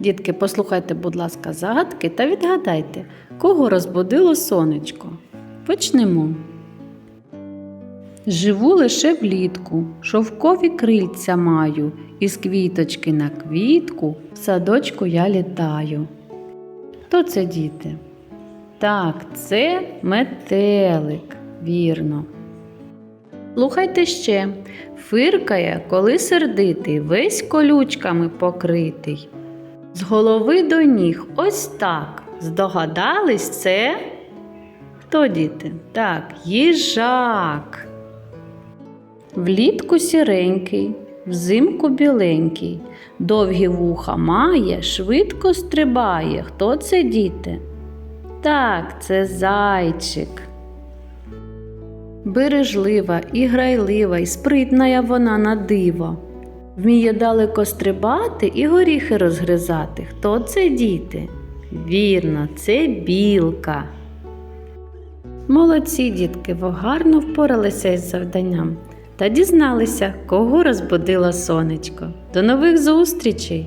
Дітки, послухайте, будь ласка, загадки та відгадайте, кого розбудило сонечко. Почнемо. Живу лише влітку, шовкові крильця маю, із квіточки на квітку в садочку я літаю. Хто це діти? Так, це метелик, вірно. Слухайте ще. Фиркає, коли сердитий, весь колючками покритий. З голови до ніг ось так. Здогадались це? Хто діти? Так, їжак. Влітку сіренький, взимку біленький, довгі вуха має, швидко стрибає. Хто це діти? Так, це зайчик. Бережлива і грайлива, і спритна я вона на диво. Вміє далеко стрибати і горіхи розгризати. Хто це діти? Вірно, це білка. Молодці дітки, ви гарно впоралися із завданням та дізналися, кого розбудило сонечко. До нових зустрічей!